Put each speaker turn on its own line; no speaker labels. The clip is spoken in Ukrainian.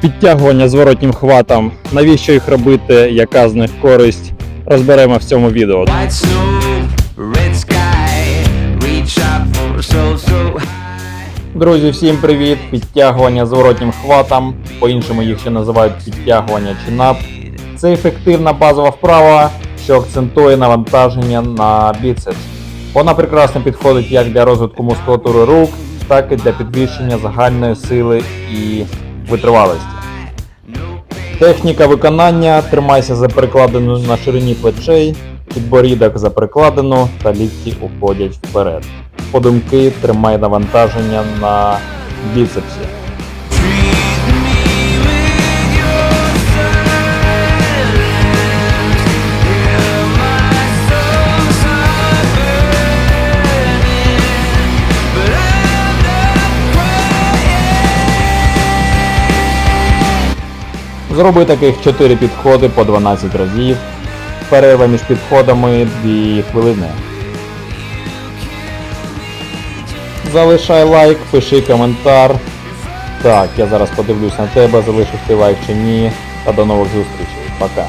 Підтягування зворотнім хватом. Навіщо їх робити? Яка з них користь? Розберемо в цьому відео. Друзі, всім привіт! Підтягування зворотнім хватом, по-іншому їх ще називають підтягування чи нап. Це ефективна базова вправа, що акцентує навантаження на біцепс. Вона прекрасно підходить як для розвитку мускулатури рук, так і для підвищення загальної сили і витривалості. Техніка виконання тримайся за перекладину на ширині плечей, підборідок за перекладину та лікті уходять вперед. Подумки тримай навантаження на біцепсі. Зроби таких 4 підходи по 12 разів. Перерва між підходами 2 хвилини. Залишай лайк, пиши коментар. Так, я зараз подивлюсь на тебе, залишив ти лайк чи ні. Та до нових зустрічей. Пока.